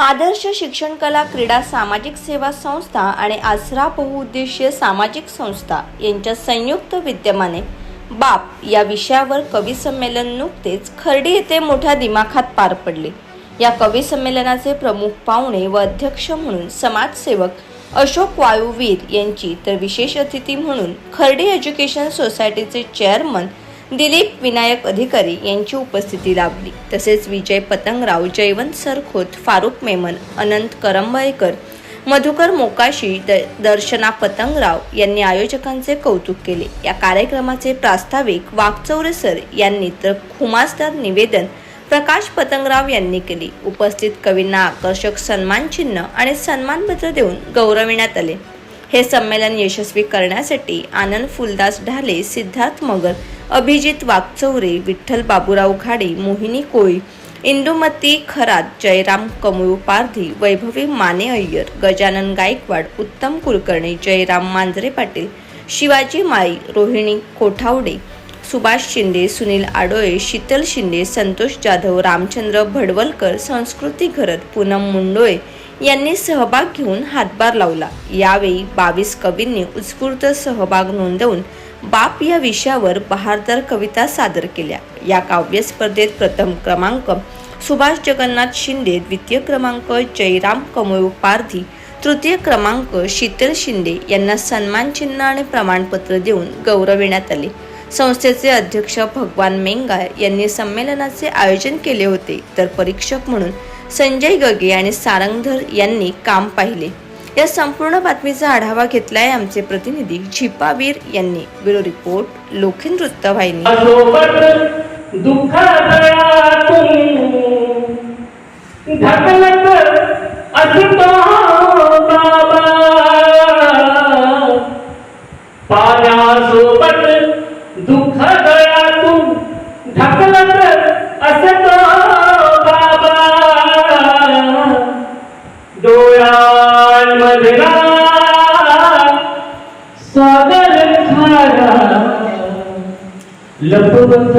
आदर्श शिक्षण कला क्रीडा सामाजिक सेवा संस्था आणि आसरा बहुउद्देशीय सामाजिक संस्था यांच्या संयुक्त विद्यमाने बाप या विषयावर कवी संमेलन नुकतेच खर्डी येथे मोठ्या दिमाखात पार पडले. या कवी संमेलनाचे प्रमुख पाहुणे व अध्यक्ष म्हणून समाजसेवक अशोक वायुवीर यांची तर विशेष अतिथी म्हणून खर्डी एज्युकेशन सोसायटीचे चेअरमन दिलीप विनायक अधिकारी यांची उपस्थिती लाभली. तसेच विजय पतंगराव जयवंत सरखोत फारुक मेमन अनंत करंबळेकर मधुकर मोकाशी द दर्शना पतंगराव यांनी आयोजकांचे कौतुक केले. या कार्यक्रमाचे प्रास्ताविक वाघचौरे सर यांनी तर खुमासदार निवेदन प्रकाश पतंगराव यांनी केले. उपस्थित कवींना आकर्षक सन्मान चिन्ह आणि सन्मानपत्र देऊन गौरविण्यात आले. हे संमेलन यशस्वी करण्यासाठी आनंद फुलदास ढाले सिद्धार्थ मगर अभिजित वागचौरे विठ्ठल बाबूराव घाडे मोहिनी कोळी इंदुमती खरात जयराम कमळू पारधी वैभवी माने अय्यर गजानन गायकवाड उत्तम कुलकर्णी जयराम मांजरे पाटील शिवाजी माळी रोहिणी कोठावडे सुभाष शिंदे सुनील आडोळे शीतल शिंदे संतोष जाधव रामचंद्र भडवलकर संस्कृती घरत पूनम मुंडोळे यांनी सहभाग घेऊन हातभार लावला. यावेळी बावीस कवींनी उत्स्फूर्त सहभाग नोंदवून बाप या विषयावर बहारदार कविता सादर केल्या. या काव्य स्पर्धेत प्रथम क्रमांक सुभाष जगन्नाथ शिंदे द्वितीय क्रमांक जयराम कमळ पारधी तृतीय क्रमांक शीतल शिंदे यांना सन्मान चिन्ह आणि प्रमाणपत्र देऊन गौरविण्यात आले. संस्थेचे अध्यक्ष भगवान मेंगाळ यांनी संमेलनाचे आयोजन केले होते. तर परीक्षक म्हणून संजय गगे आणि सारंगधर यांनी काम पाहिले. या संपूर्ण बातमीचा आढावा घेतलाय आमचे प्रतिनिधी झिपावीर यांनी. ब्युरो रिपोर्ट लोखिन वृत्तवाहिनी सोबत सागर खारा लपवत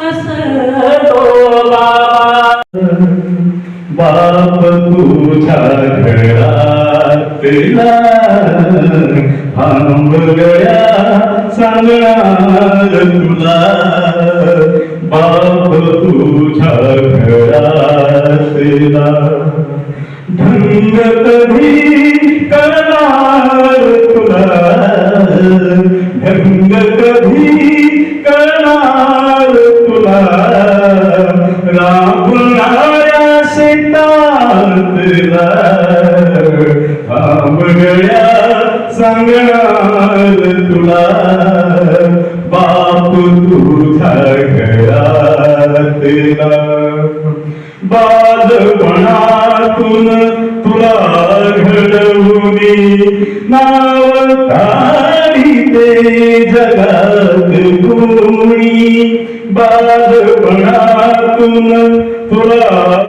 असतो बाबा बाप तुझ्या घरातला आंबगड्या सांगणार तुला बाप तुझ्या घरातला धंग कधी शेतातला सांगणार तुला बाप तुझ्या घरातला बालपणातून तुला घडवून नाव काढी ते जगात कोणी बालपणातून तुला